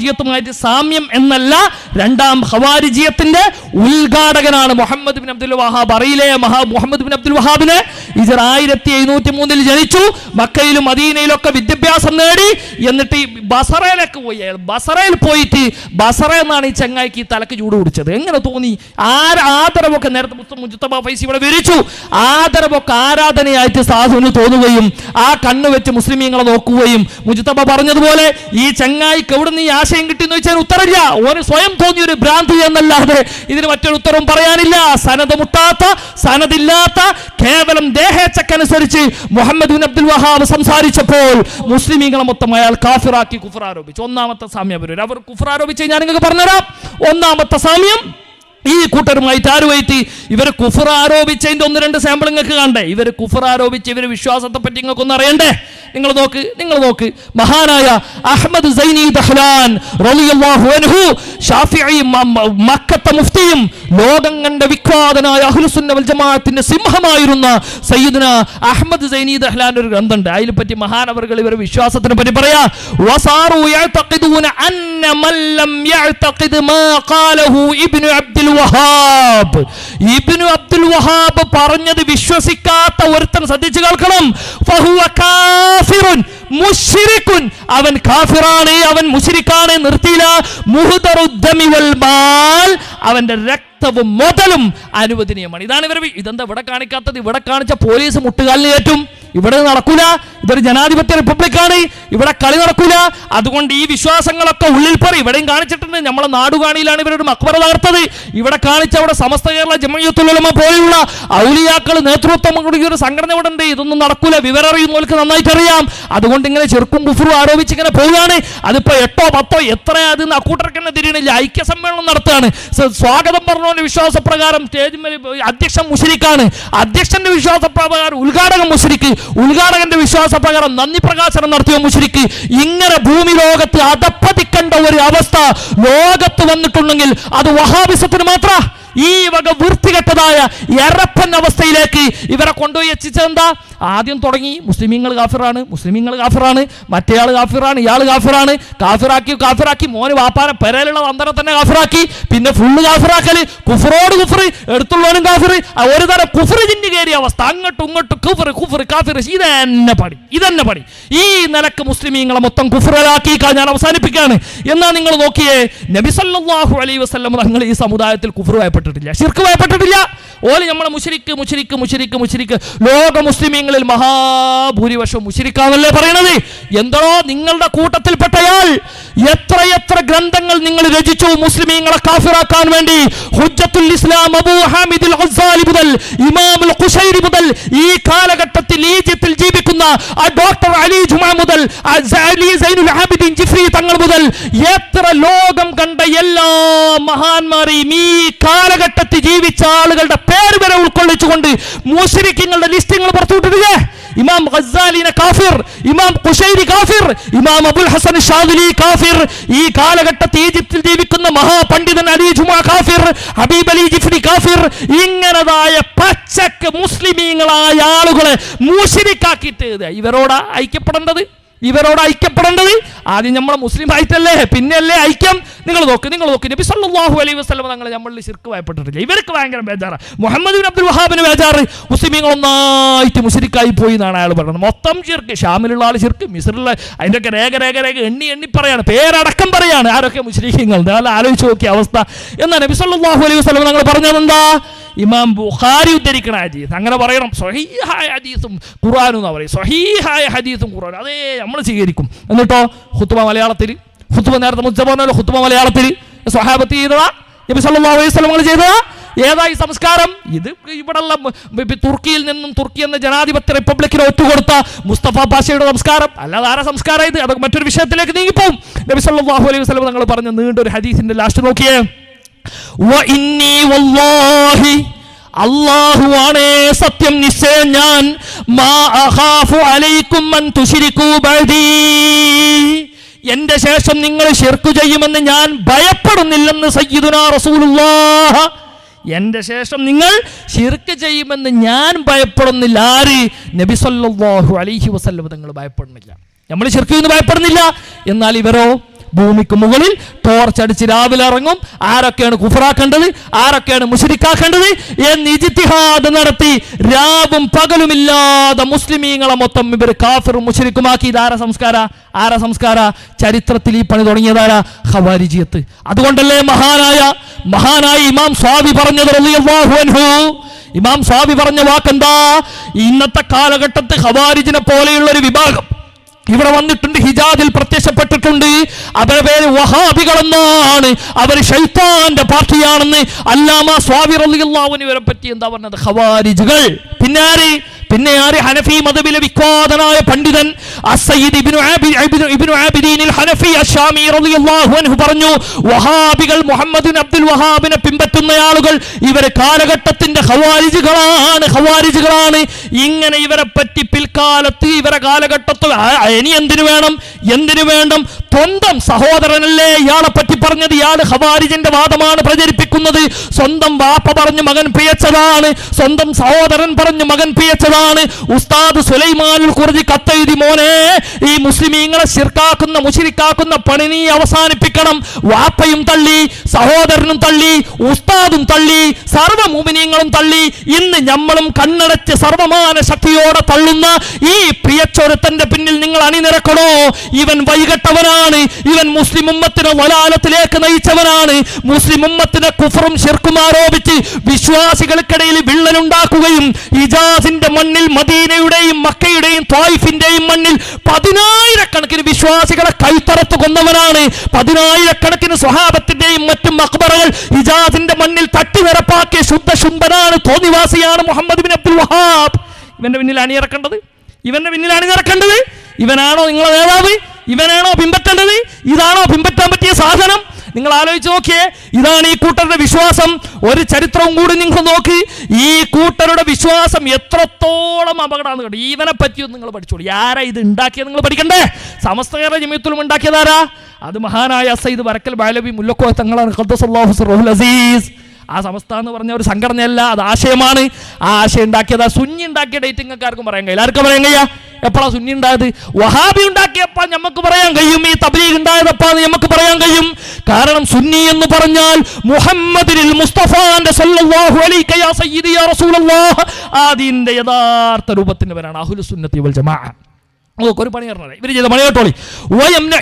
ഖവാരിജിയത്തുമായിട്ട് സാമ്യം എന്നല്ല രണ്ടാം ഖവാരിജിയത്തിന്റെ ഉദ്ഘാടകനാണ് മുഹമ്മദ് ബിൻ അബ്ദുൽ വഹാബ്. അറിയില്ലേ മഹാ മുഹമ്മദ് ബിൻ അബ്ദുൽ വഹാബിന്? ഇജർ ആയിരത്തി എഴുന്നൂറ്റി മൂന്നിൽ ജനിച്ചു മക്കയിലും മദീനയിലും ഒക്കെ വിദ്യാഭ്യാസം നേടി. എന്നിട്ട് ഈ ബസറയിലൊക്കെ പോയി അയാൾ ബസറയിൽ പോയിട്ട് ബസറ എന്നാണ് ഈ ചെങ്ങായിക്ക് തലക്ക് ചൂട് പിടിച്ചത്. എങ്ങനെ തോന്നി? ആര ആദരവൊക്കെ നേരത്തെ മുസ്തഫ ഫൈസി ഇവിടെ വിരിച്ചു ആദരവൊക്കെ ആരാധനയായിട്ട് സാധുവിന് തോന്നുകയും ആ കണ്ണ് വെച്ച് മുസ്ലിമീങ്ങളെ നോക്കുകയും മുജിത്തബ പറഞ്ഞതുപോലെ ഈ ചെങ്ങായിക്ക് എവിടെ നിന്ന് ഈ ആശയം കിട്ടിയെന്ന് വെച്ചാൽ ഉത്തരമില്ല. ഓന് സ്വയം തോന്നിയ ഒരു ഭ്രാന്തി എന്നല്ലാതെ ഇതിന് മറ്റൊരു ഉത്തരവും പറയാനില്ല. സനത് മുട്ടാത്ത സനദില്ലാത്ത കേവലം ദേഹേച്ചക്കനുസരിച്ച് മുഹമ്മദ് ബിൻ അബ്ദുൽ വഹാബ് സംസാരിച്ചപ്പോൾ മുസ്ലിമീങ്ങളെ മൊത്തം അയാൾ കാഫിറാക്കി കുഫർ ആരോപിച്ചു. ഒന്നാമത്തെ സാമ്യം അവർ കുഫർ ആരോപിച്ച് ഞാൻ നിങ്ങൾക്ക് പറഞ്ഞുതരാം. ഒന്നാമത്തെ സാമ്യം ഈ കൂട്ടരുമായിട്ട് ആരുമായിട്ട് ഇവർ കുഫർ ആരോപിച്ചതിന്റെ ഒന്ന് രണ്ട് സാമ്പിൾ നിങ്ങൾക്ക് കണ്ടേ ഇവർ കുഫർ ആരോപിച്ച് ഇവർ വിശ്വാസത്തെ പറ്റി നിങ്ങൾക്കൊന്നും അറിയണ്ടേ? നിങ്ങൾ നോക്ക് നിങ്ങൾ നോക്ക്. മഹാനായ അഹമ്മദ് സൈനി റളിയല്ലാഹു മക്കത്തെ മുഫ്തിയും ലോകം കണ്ട വിഖ്യാതനായ അഹ്ലുസുന്ന വൽ ജമാഅത്തിന്റെ സിംഹമായിരുന്ന സയ്യിദ്ന അഹമ്മദ് സൈനി ദഹ്ലാൻ ഒരു ഗ്രന്ഥമുണ്ട്. അതിനെ പറ്റി മഹാനവർകൾ ഇവരെ വിശ്വാസത്തിനെ പറ്റി പറയാ. വസാറു യഅതഖിദൂന അന്ന മൻ ലം യഅതഖിദ് മാ ഖാലഹു ഇബ്നു അബ്ദുൽ വഹാബ്. ഇബ്നു അബ്ദുൽ വഹാബ് പറഞ്ഞത് വിശ്വസിക്കാത്ത ഒരുത്തൻ ശ്രദ്ധിച്ചു കേൾക്കണം. ഫഹുവ കാഫിറുൻ മുശ്രിക്കുൻ അവൻ കാഫിറാണ് അവൻ മുഷിരിക്കാണ് നിർത്തിയില്ല. മുഹ്ദറുദ്ദമി വൽ മാൽ. അവന്റെ രക്തവും മുതലും അനുവദനീയമാണ്. ഇതാണ് ഇവർ ഇതെന്താ ഇവിടെ കാണിക്കാത്തത്? ഇവിടെ കാണിച്ച പോലീസ് മുട്ടുകാലിന് കയറ്റും. ഇവിടെ നടക്കൂല. ഇതൊരു ജനാധിപത്യ റിപ്പബ്ലിക്കാണ്. ഇവിടെ കളി നടക്കൂല. അതുകൊണ്ട് ഈ വിശ്വാസങ്ങളൊക്കെ ഉള്ളിൽ പറ. ഇവിടെയും കാണിച്ചിട്ടുണ്ട്. നമ്മളെ നാടുകാണിയിലാണ് ഇവരുടെ മക്ബറ തകർത്തത്. ഇവിടെ കാണിച്ച അവിടെ സമസ്ത കേരള ജമയത്തുലമ പോലെയുള്ള ഔലിയാക്കൾ നേതൃത്വം കൂടി ഒരു സംഘടന ഇവിടെ ഉണ്ട്. ഇതൊന്നും നടക്കൂല. വിവരം അറിയുന്നവർക്ക് നന്നായിട്ട് അറിയാം. അതുകൊണ്ട് ഇങ്ങനെ ചെറുക്കും കുഫറും ആരോപിച്ച് ഇങ്ങനെ പോവുകയാണ്. അതിപ്പോ എട്ടോ പത്തോ എത്ര അത് അക്കൂട്ടർക്കെന്നെ തിരിയണില്ല. ഐക്യ സമ്മേളനം നടത്തുകയാണ് സ്വാഗതം പറഞ്ഞവന്റെ വിശ്വാസപ്രകാരം അധ്യക്ഷൻ മുഷരിക്കാണ്. അധ്യക്ഷന്റെ വിശ്വാസപ്രകാരം ഉദ്ഘാടകൻ മുഷരിക്ക്. ഉദ്ഘാടകന്റെ വിശ്വാസപ്രകാരം നന്ദി പ്രകാശനം നടത്തിയ മുഷരിക്ക് ഇങ്ങനെ ഭൂമി ലോകത്ത് അതപ്പതിക്കേണ്ട ഒരു അവസ്ഥ ലോകത്ത് വന്നിട്ടുണ്ടെങ്കിൽ അത് വഹാബിസത്തിന് മാത്ര. ഈ വക വൃത്തികെട്ടതായ എറപ്പൻ അവസ്ഥയിലേക്ക് ഇവരെ കൊണ്ടുപോയി എത്തിച്ചതെന്താ ആദ്യം തുടങ്ങി മുസ്ലിമീങ്ങൾ കാഫിറാണ് മുസ്ലിമീങ്ങൾ കാഫിറാണ് മറ്റേയാൾ കാഫിറാണ് ഇയാൾ കാഫിറാണ്. കാഫിറാക്കി കാഫിറാക്കി മോന് വാപ്പാനെ പെരയിലുള്ള വന്ദനം തന്നെ കാഫിറാക്കി. പിന്നെ ഫുള്ള് കാഫിറാക്കൽ കുഫറോട് കുഫർ എടുത്തുള്ളവനും കാഫിർ ഒരു തരം കുഫർ ചിന്തി കയറിയ അവസ്ഥ. അങ്ങോട്ടും ഇങ്ങോട്ടും കുഫർ കുഫർ കാഫിർ ഇതന്നെ പണി ഇതന്നെ പണി. ഈ നിലയ്ക്ക് മുസ്ലിമീങ്ങളെ മൊത്തം കുഫറലാക്കി ഞാൻ അവസാനിപ്പിക്കുകയാണ്. എന്നാ നിങ്ങൾ നോക്കിയേ നബിസല്ലാഹു അലൈ വസ്ലം തങ്ങൾ ഈ സമുദായത്തിൽ കുഫർ ഭയപ്പെട്ടിട്ടില്ല ശിർക്ക് ഭയപ്പെട്ടിട്ടില്ല. ഓൽ നമ്മളെ മുശരിക്ക് മുശരിക്ക് മുശരിക്ക് മുശരിക്ക്. ലോക മുസ്ലിമീങ്ങളിൽ മഹാഭൂരിപക്ഷം മുശിരിക്കാന്നല്ലേ പറയണത്? എന്തോ നിങ്ങളുടെ കൂട്ടത്തിൽപ്പെട്ടയാൾ എത്രയെത്ര ഗ്രന്ഥങ്ങൾ നിങ്ങൾ രചിച്ചു മുസ്ലിമീങ്ങളെ കാഫിറാക്കാൻ വേണ്ടി? ഹുജ്ജത്തുൽ ഇസ്ലാം അബൂ ഹാമിദുൽ ഗസാലി മുതൽ ഇമാമുൽ ഖുശൈരി മുതൽ ഈ കാലഘട്ടത്തിൽ ഈജിപ്തിൽ ജീവിക്കുന്ന ആ ഡോക്ടർ അലി ജുമാ മുതൽ അലി സൈനുൽ ആബിദീൻ ജിഫ്രി തങ്ങൾ മുതൽ എത്ര ലോകം കണ്ട എല്ലാ മഹാന്മാരെയും ഈ കാലഘട്ടത്തിൽ ജീവിച്ച ആളുകളുടെ പേര് വരെ ഉൾക്കൊള്ളിച്ചുകൊണ്ട് മുസ്ലിങ്ങളുടെ ലിസ്റ്റുകൾ പുറത്തുവിട്ടിട്ടില്ലേ ഇമാം ഗസാലിനെ കാഫിർ ഇമാം ഖുശൈരി കാഫിർ ഇമാം അബുൽ ഹസൻ ഷാദുലി കാഫിർ ഈ കാലഘട്ടത്തിൽ ഈജിപ്തിൽ ജീവിക്കുന്ന മഹാപണ്ഡിതൻ അലി ജുമാ കാഫിർ ഹബീബ് അലി ജിഫ്രി കാഫിർ ഇങ്ങനതായ പച്ചക്ക് മുസ്ലിമീങ്ങളായ ആളുകളെ മൂശിരിക്കാക്കിയിട്ട് ഇവരോടാ ഐക്യപ്പെടേണ്ടത്? ഇവരോട് ഐക്യപ്പെടേണ്ടത്? ആദ്യം നമ്മൾ മുസ്ലിം ആയിട്ടല്ലേ? പിന്നെയല്ലേ ഐക്യം? നിങ്ങൾ നോക്ക് നിങ്ങൾ നോക്ക്. നബി സല്ലല്ലാഹു അലൈഹി വസല്ലം തങ്ങൾ നമ്മളിൽ ശിർക്ക് ഭയപ്പെട്ടിട്ടില്ല. ഇവർക്ക് ഭയങ്കര ബേജാറ്. മുഹമ്മദ് ബിൻ അബ്ദുൽ വഹാബിന് ബേജാറ്. മുസ്ലിമീങ്ങൾ ഒന്നായിട്ട് മുസ്ലിക്കായി പോയി എന്നാണ് അയാൾ പറയുന്നത് മൊത്തം ശിർക്ക് ഷാമിലുള്ള ആൾ ശിർക്ക് മിസറിലുള്ള അതിന്റെയൊക്കെ രേഖ രേഖ രേഖ എണ്ണി എണ്ണി പറയാണ്. പേരടക്കം പറയാണ്. ആരൊക്കെ മുസ്ലിങ്ങൾ ആലോചിച്ച് നോക്കിയ അവസ്ഥ. എന്നാ നബി സല്ലല്ലാഹു അലൈഹി വസല്ലം തങ്ങൾ പറഞ്ഞതെന്താ? ഇമാം ബുഖാരി ഉദ്ധരിക്കണ ഹദീസ്. അങ്ങനെ പറയണം. സ്വഹീഹായ ഹദീസും ഖുർആനും എന്നാ പറയും. സ്വഹീഹായ ഹദീസും ഖുർആനും അതേ നമ്മൾ സ്വീകരിക്കും. എന്നിട്ടോ? ഹുത്തുബ മലയാളത്തിൽ ഹുത്തുബ നേരത്തെ മുസ്തഫ പറഞ്ഞല്ലോ ഹുത്തുബ മലയാളത്തിൽ സ്വഹാബത്ത് ചെയ്തതാ? നബി സല്ലല്ലാഹു അലൈഹി വസല്ലം ചെയ്തതാ? ഏതായി സംസ്കാരം? ഇത് ഇവിടെയുള്ള തുർക്കിയിൽ നിന്നും തുർക്കി എന്ന ജനാധിപത്യ റിപ്പബ്ലിക്കിന് ഒറ്റുകൊടുത്ത മുസ്തഫ പാഷയുടെ സംസ്കാരം. അല്ലാതെ ആരാ സംസ്കാരം ഇത്? അതൊക്കെ മറ്റൊരു വിഷയത്തിലേക്ക് നീങ്ങിപ്പോവും. നബി സല്ലല്ലാഹു അലൈഹി വസല്ലം നിങ്ങൾ പറഞ്ഞ നീണ്ടൊരു ഹദീസിന്റെ ലാസ്റ്റ് നോക്കിയേ. അള്ളാഹുവാണേ സത്യം നിശ്ചയം ഞാൻ. എന്റെ ശേഷം നിങ്ങൾ ഷിർക്കു ചെയ്യുമെന്ന് ഞാൻ ഭയപ്പെടുന്നില്ലെന്ന് സയ്യിദുനാ റസൂലുള്ളാഹ. എന്റെ ശേഷം നിങ്ങൾ ഷിർക്ക് ചെയ്യുമെന്ന് ഞാൻ ഭയപ്പെടുന്നില്ല. ആര്? നബി സല്ലല്ലാഹു അലൈഹി വസല്ലം നിങ്ങൾ ഭയപ്പെടുന്നില്ല. നമ്മൾ ഷിർക്ക് ചെയ്യുന്നു ഭയപ്പെടുന്നില്ല. എന്നാൽ ഇവരോ? ഭൂമിക്ക് മുകളിൽ ടോർച്ചടിച്ച് രാവിലെ ഇറങ്ങും. ആരൊക്കെയാണ് കുഫറാക്കേണ്ടത്? ആരൊക്കെയാണ് മുഷരിക്കാക്കേണ്ടത്? എന്ന് ഇജിത്തിഹാദ് നടത്തി രാവും പകലുമില്ലാതെ മുസ്ലിമീങ്ങളെ മൊത്തം ഇവർ കാഫിറും മുഷരിക്കുമാക്കി ഇതാര സംസ്കാര? ആര സംസ്കാര? ചരിത്രത്തിൽ ഈ പണി തുടങ്ങിയതാര? ഹവാരിജിയത്ത് അതുകൊണ്ടല്ലേ മഹാനായ മഹാനായ ഇമാം സ്വാമി പറഞ്ഞത് അൻഹു. ഇമാം സ്വാമി പറഞ്ഞ വാക്കെന്താ? ഇന്നത്തെ കാലഘട്ടത്ത് ഹവാരിജിനെ പോലെയുള്ള ഒരു വിഭാഗം ഇവിടെ വന്നിട്ടുണ്ട് ഹിജാദിൽ പ്രത്യക്ഷപ്പെട്ടിട്ടുണ്ട് അവരുടെ പേര് വഹാബികളെന്നാണ്. അവർ ഷൈത്താന്റെ പാർട്ടിയാണെന്ന് അല്ലാമ സ്വാമി റലിയുള്ള പറ്റി എന്താ പറഞ്ഞത്? ഹവാരിജുകൾ പിന്നെ ആര്? പിന്നെ ആര് ഹനഫി മതബിലെ വിഖ്യാതനായ പണ്ഡിതൻ? പറഞ്ഞു വഹാബികൾ മുഹമ്മദ് അബ്ദുൽ വഹാബിനെ പിൻപറ്റുന്ന ആളുകൾ ഇവരെ കാലഘട്ടത്തിന്റെ ഹവാരിജുകളാണ് ഹവാരിജുകളാണ് ഇങ്ങനെ ഇവരെ പറ്റി പിൽക്കാലത്ത് ഇവരെ കാലഘട്ടത്തിൽ ഇനി എന്തിനു വേണം? എന്തിനു വേണം? സ്വന്തം സഹോദരനല്ലേ ഇയാളെ പറ്റി പറഞ്ഞത്. ഇയാൾ ഹവാരിജിന്റെ വാദമാണ് പ്രചരിപ്പിക്കുന്നത്. സ്വന്തം വാപ്പ പറഞ്ഞു മകൻ പിയച്ചതാണ് സ്വന്തം സഹോദരൻ പറഞ്ഞു മകൻ പിയച്ചതാണ് ഉസ്താദ് സുലൈമാനുൽ കുറിച്ച് കത്തെഴുതി മോനെ ഈ മുസ്ലിമീങ്ങളെ ശിർക്കാക്കുന്ന മുഷിരിക്കാക്കുന്ന പണി നീ അവസാനിപ്പിക്കണം. വാപ്പയും തള്ളി സഹോദരനും തള്ളി ഉസ്താദും തള്ളി സർവ തള്ളി. ഇന്ന് നമ്മളും കണ്ണടച്ച് സർവമാന ശക്തിയോടെ തള്ളുന്ന ഈ പ്രിയച്ചൊരുത്തന്റെ പിന്നിൽ നിങ്ങൾ അണിനിരക്കണോ? ഇവൻ വൈകട്ടവനാണ്. ഇവൻ മുസ്ലിം ഉമ്മത്തിനെ വലാലത്തിലേക്ക് നയിച്ചവനാണ്. മുസ്ലിം ഉമ്മത്തിനെ കുഫറും ശിർക്കും ആരോപിച്ച് വിശ്വാസികൾക്കിടയിൽ വിള്ളലുണ്ടാക്കുകയും ഇജാസിന്റെ മണ്ണിൽ മദീനയുടെയും മക്കയുടെയും തായിഫിന്റെയും മണ്ണിൽ പതിനായിരക്കണക്കിന് വിശ്വാസികളെ കൈത്തറത്ത് കൊന്നവനാണ്. പതിനായിരക്കണക്കിന് സ്വഹാബത്തിന്റെയും മറ്റും മക്ബറകൾ ഇജാദിന്റെ മണ്ണിൽ തട്ടിനിരപ്പാക്കിയ ശുദ്ധശുംഭനാണ് തോന്നിവാസിയാണ് മുഹമ്മദ് ബിൻ അബ്ദുൽ വഹാബ്. ഇവന്റെ പിന്നിൽ അണിയിറക്കേണ്ടത് ഇവന്റെ പിന്നിൽ അണിനിറക്കേണ്ടത് ഇവനാണോ നിങ്ങളെ നേതാവ്? ഇവനാണോ പിൻപറ്റേണ്ടത്? ഇതാണോ പിൻപറ്റാൻ പറ്റിയ സാധനം? നിങ്ങൾ ആലോചിച്ച് നോക്കിയേ ഇതാണ് ഈ കൂട്ടരുടെ വിശ്വാസം. ഒരു ചരിത്രവും കൂടി നിങ്ങൾ നോക്കി. ഈ കൂട്ടരുടെ വിശ്വാസം എത്രത്തോളം അപകടമാണ് കേട്ടോ. ഈവനെ പറ്റിയൊന്നും നിങ്ങൾ പഠിച്ചോളൂ. ആരാ ഇത് ഉണ്ടാക്കിയത് നിങ്ങൾ പഠിക്കണ്ടേ? സമസ്ത ജമീത്തിലും ഉണ്ടാക്കിയതാരാ അത് മഹാനായ സയ്യിദ് വരക്കൽ ബാലബി മുല്ലക്കോ തങ്ങളാണ്. അസീസ് ആ സമസ്ത എന്ന് പറഞ്ഞ ഒരു സംഘടനയല്ല അത് ആശയമാണ്. ആ ആശയം ഉണ്ടാക്കിയത് ആ സുന്നി ഉണ്ടാക്കിയ ഡേറ്റ് നിങ്ങൾക്ക് ആർക്കും പറയാൻ കഴിയില്ല. ആർക്കും പറയാൻ കഴിയാ? എപ്പോഴാ സുന്നി ഉണ്ടായത്? വഹാബി ഉണ്ടാക്കിയപ്പോൾ നമുക്ക് പറയാൻ കഴിയും. ഈ തബ്ലീഗ് ഉണ്ടായതപ്പാന്ന് നമുക്ക് പറയാൻ കഴിയും. കാരണം സുന്നി എന്ന് പറഞ്ഞാൽ മുഹമ്മദിനിൽ മുസ്തഫാന്റെ സല്ലല്ലാഹു അലൈക യാ സയ്യിദി യാ അതിന്റെ യഥാർത്ഥ രൂപത്തിന്റെ പേരാണ് അഹ്ലു സുന്നത്തി വൽ ജമാഅ. ഒരു പണി പറഞ്ഞത് ഇവർ ചെയ്ത പണി കേട്ടോളി.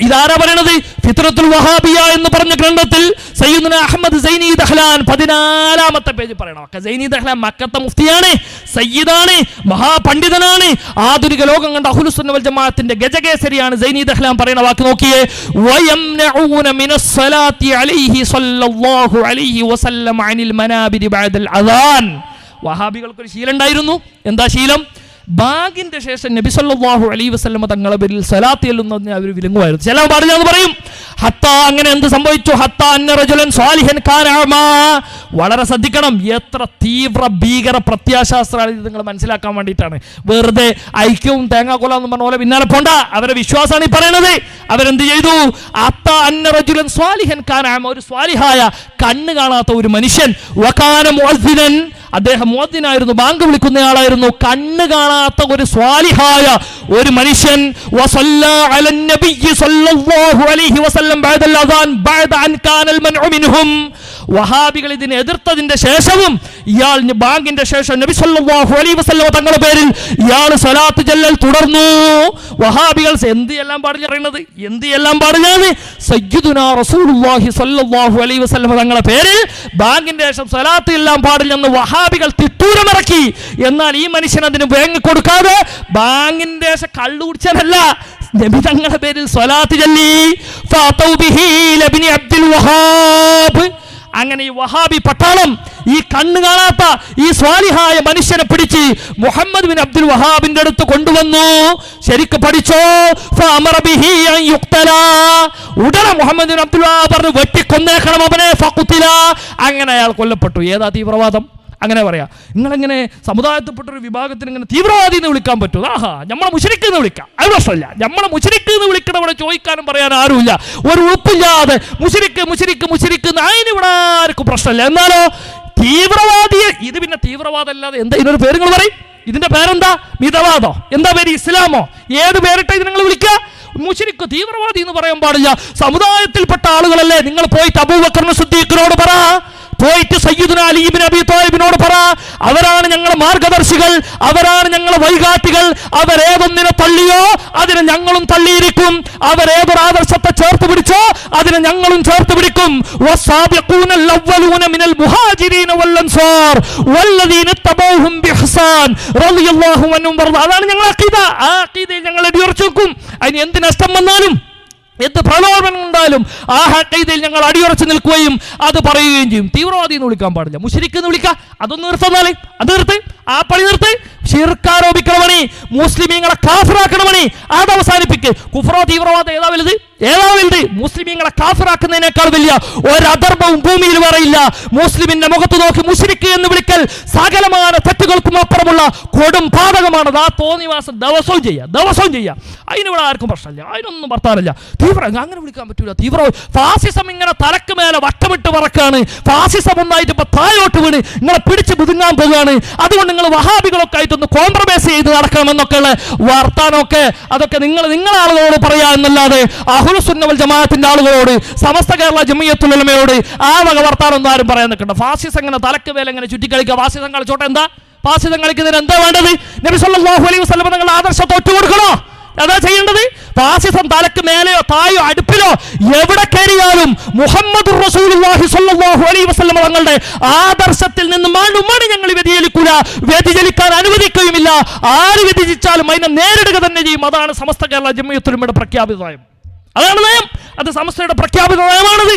ഇതാരാ പറയണത്? ഫിത്രത്തുൽ വഹാബിയ എന്ന് പറഞ്ഞ ഗ്രന്ഥത്തിൽ സയ്യിദുന അഹമ്മദ് സൈനി ദഹ്ലാൻ പതിനാലാമത്തെ പേജ് പറയണം. സൈനി ദഹ്ലാൻ മക്കത്തെ മുഫ്തിയാണ് സയ്യിദാണ് മഹാപണ്ഡിതനാണ്. ആധുനിക ലോകം കണ്ട അഹുലുസുന്ന വൽ ജമാഅത്തിന്റെ ഗജകേസരിയാണ് സൈനി ദഹ്ലാൻ പറയുന്ന വാക്ക് നോക്കിയേ. വയംനഊന മിനസ് സ്വലാത്തി അലൈഹി സ്വല്ലല്ലാഹു അലൈഹി വസല്ലം അനിൽ മനാബിരി ബഅദൽ അദാൻ. വഹാബികൾക്കൊരു ശീലം ഉണ്ടായിരുന്നു. എന്താ ശീലം? ബാഗിന്റെ ശേഷം നബി സല്ലല്ലാഹു അലൈഹി വസല്ലമ തങ്ങളെ പേരിൽ സലാത്ത് ചെല്ലുന്നതിന് അവർ വിലങ്ങുമായിരുന്നു. ചില പാടില്ല എന്ന് പറയും. ഹത്ത അങ്ങനെ എന്ത് സംഭവിച്ചു? ഹത്ത സ്വാലിഹൻ വളരെ ശ്രദ്ധിക്കണം. എത്ര തീവ്ര ഭീകര പ്രത്യാശാസ്ത്രമാണ് ഇത് നിങ്ങൾ മനസ്സിലാക്കാൻ വേണ്ടിയിട്ടാണ്. വെറുതെ ഐക്യവും തേങ്ങാക്കൊല എന്ന് പറഞ്ഞ പോലെ പിന്നാലെ പോണ്ട. അവരെ വിശ്വാസമാണ് ഈ പറയണത്. അവരെന്ത് ചെയ്തു? അത്ത അന്ന റജുലൻ സ്വാലിഹൻ കാനാമ ഒരു സ്വാലിഹായ കണ്ണ് കാണാത്ത ഒരു മനുഷ്യൻ. വകാന അദ്ദേഹം മോദിനായിരുന്നു ബാങ്ക് വിളിക്കുന്നയാളായിരുന്നു കണ്ണ് കാണാത്ത ഒരു സ്വാലിഹായ ഒരു മനുഷ്യൻ വഹാബികൾ ഇതിനെ എതിർത്തതിന്റെ ശേഷവും ഇയാൾ ബാങ്കിന്റെ ശേഷം നബി സല്ലല്ലാഹു അലൈഹി വസല്ലം തങ്ങളുടെ പേരിൽ ഇയാൾ സലാത്ത് ചെല്ലൽ തുടർന്നു. വഹാബികൾ എന്ത് എല്ലാം പാടില്ല? പറയുന്നത് എന്ത് എല്ലാം സയ്യിദുനാ റസൂലുള്ളാഹി സല്ലല്ലാഹു അലൈഹി വസല്ലം തങ്ങളുടെ പേരിൽ ബാങ്കിന്റെ ശേഷം സ്വലാത്ത് എല്ലാം പാടില്ലെന്ന് വഹാബികൾ തിട്ടൂരമിറക്കി. എന്നാൽ ഈ മനുഷ്യൻ അതിന് വേങ്ങി കൊടുക്കാതെ ബാങ്കിന്റെ ശേഷം കള്ളു നബി തങ്ങളുടെ പേരിൽ സ്വലാത്ത് ചൊല്ലി. അബ്ദുൽ വഹാബ്. അങ്ങനെ ഈ വഹാബി പട്ടാളം ഈ കണ്ണ് കാണാത്ത ഈ സ്വാലിഹായ മനുഷ്യനെ പിടിച്ച് മുഹമ്മദ് ബിൻ അബ്ദുൽ വഹാബിന്റെ അടുത്ത് കൊണ്ടുവന്നു. ശരിക്ക് പഠിച്ചോ. ഉടനെ മുഹമ്മദ് ബിൻ അബ്ദുൽ വഹാബ് പറഞ്ഞു വെട്ടിക്കൊന്നേക്കണം അവനെ. അങ്ങനെ അയാൾ കൊല്ലപ്പെട്ടു. ഏതാ തീവ്രവാദം? അങ്ങനെ പറയാം. നിങ്ങളെങ്ങനെ സമുദായത്തിൽപ്പെട്ട ഒരു വിഭാഗത്തിന് ഇങ്ങനെ തീവ്രവാദി എന്ന് വിളിക്കാൻ പറ്റുമോ? ആഹാ നമ്മളെ മുഷരിക്ക് എന്ന് വിളിക്കാം. അത് പ്രശ്നമില്ല. നമ്മളെ മുഷരിക്ക് എന്ന് വിളിക്കണവിടെ ചോദിക്കാനും പറയാൻ ആരുമില്ല. ഒരു ഉറപ്പില്ലാതെ മുഷരിക്ക് മുഷരിക്ക് മുഷരിക്ക് അതിനിവിടെ ആർക്കും പ്രശ്നമില്ല. എന്നാലോ തീവ്രവാദിയെ ഇത് പിന്നെ തീവ്രവാദം അല്ലാതെ എന്താ ഇതിനൊരു പേര് നിങ്ങൾ പറയും? ഇതിന്റെ പേരെന്താ? മിതവാദോ. എന്താ പേര്? ഇസ്ലാമോ? ഏത് പേരിട്ട് ഇത് നിങ്ങൾ വിളിക്കുക? മുഷരിക്ക് തീവ്രവാദി എന്ന് പറയാൻ പാടില്ല. സമുദായത്തിൽപ്പെട്ട ആളുകളല്ലേ നിങ്ങൾ പോയിട്ട് അബൂബക്കറിന് സുദ്ദീഖിനോട് പറ. പോയിട്ട് സയ്യിദുന അലീബിൻ അബി തോയിബിനോട് പറ അവരാണ് ഞങ്ങൾ മാർഗദർശികൾ അവരാണ് ഞങ്ങൾ വൈകാട്ടികൾ അവരേതൊന്നിനെ തള്ളിയോ അതിനെ ഞങ്ങളും തള്ളിയിരിക്കും. അവരേതൊരു ആദർശത്തെ ചേർത്ത് പിടിച്ചോ അതിനെ ഞങ്ങളും ചേർത്ത് പിടിക്കും. മിനൽ മുഹാജിരീന വല്ലദീന തബൗഹും റളിയല്ലാഹു അതാണ് ഞങ്ങൾ അഖീദ അതിന് എന്ത് നഷ്ടം വന്നാലും എന്ത് പ്രലോഭനം ഉണ്ടായാലും ആ ഹക്കൈതയിൽ ഞങ്ങൾ അടിയുറച്ച് നിൽക്കുകയും അത് പറയുകയും ചെയ്യും. തീവ്രവാദി എന്ന് വിളിക്കാൻ പാടില്ല. മുഷരിക്ക് എന്ന് വിളിക്കുക അതൊന്ന് നിർത്തുന്നാലേ. അത് നിർത്ത്. ആ പണി നിർത്ത്. ഷിർക്കാരോപിക്കണമണി മുസ്ലിം മുസ്ലിമീങ്ങളെ കാഫറാക്കണമണി. അത് അവസാനിപ്പിക്ക്. കുഫറോ തീവ്രവാദം ഏതാ വലുത്? ഏതാ മുസ്ലിമീങ്ങളെ കാഫറാക്കുന്നതിനേക്കാൾ വലിയ ഒരധർമ്മവും ഭൂമിയിൽ പറയില്ല മുസ്ലിമിന്റെ മുഖത്ത് നോക്കി മുസ്ലിക്ക് എന്ന് വിളിക്കൽ സകലമായ തെറ്റുകൾക്കും അപ്പുറമുള്ള കൊടും പാതകമാണ് ആ തോന്നിവാസം ദിവസവും ചെയ്യുക ദിവസവും ചെയ്യുക അതിനിവിടെ ആർക്കും പ്രശ്നമില്ല അതിനൊന്നും വർത്താനല്ല തീവ്ര അങ്ങനെ വിളിക്കാൻ പറ്റൂല തീവ്ര ഫാസിസം ഇങ്ങനെ തലക്ക് മേലെ വട്ടമിട്ട് പറക്കാണ് ഫാസിസം ഒന്നായിട്ട് ഇപ്പൊ താഴോട്ട് വീണ് നിങ്ങളെ പിടിച്ച് പുതുങ്ങാൻ പോവുകയാണ് അതുകൊണ്ട് നിങ്ങൾ വഹാബികളൊക്കെ ആയിട്ടൊന്ന് കോംപ്രമൈസ് ചെയ്ത് നടക്കണമെന്നൊക്കെയുള്ള വർത്താനമൊക്കെ അതൊക്കെ നിങ്ങൾ നിങ്ങളാളുകളോട് പറയാ എന്നല്ലാതെ അഹുലുസുന്നവൽ ജമാഅത്തിന്റെ ആളുകളോട് സമസ്ത കേരള ജമിയത്തുള്ളമയോട് ആ വക വർത്താനം ഒന്നും ആരും പറയാൻ നിൽക്കണ്ട. ഫാസിസം എങ്ങനെ തലക്ക് മേലെ എങ്ങനെ ചുറ്റിക്കളിക്കുക. ഫാസിസം കളിച്ചോട്ടെ എന്താ? ഫാസിസം കളിക്കുന്നതിന് എന്താ വേണ്ടത്? നബി സല്ലല്ലാഹു അലൈഹി വസല്ലം നിങ്ങൾ ആദർശത്തെ ഒറ്റ കൊടുക്കണോ? അതാ ചെയ്യേണ്ടത്. ഫാസിസം തലക്ക് മേലെയോ തായോ അടുപ്പിലോ എവിടെ കയറിയാലും മുഹമ്മദ് റസൂലുള്ളാഹി സ്വല്ലല്ലാഹു അലൈഹി വസല്ലം തങ്ങളുടെ ആദർശത്തിൽ നിന്ന് മണുമണി ഞങ്ങൾ വ്യതിചലിക്കൂല. വ്യതിചലിക്കാൻ അനുവദിക്കുകയുമില്ല. ആര് വ്യതിചിച്ചാലും അതിനെ നേരിടുക തന്നെ ചെയ്യും. അതാണ് സമസ്ത കേരള ജമ്മിയത്തുലമയുടെ പ്രഖ്യാപിതമായും അതാണ് നയം. അത് സമസ്തയുടെ പ്രഖ്യാപിത നയമാണത്.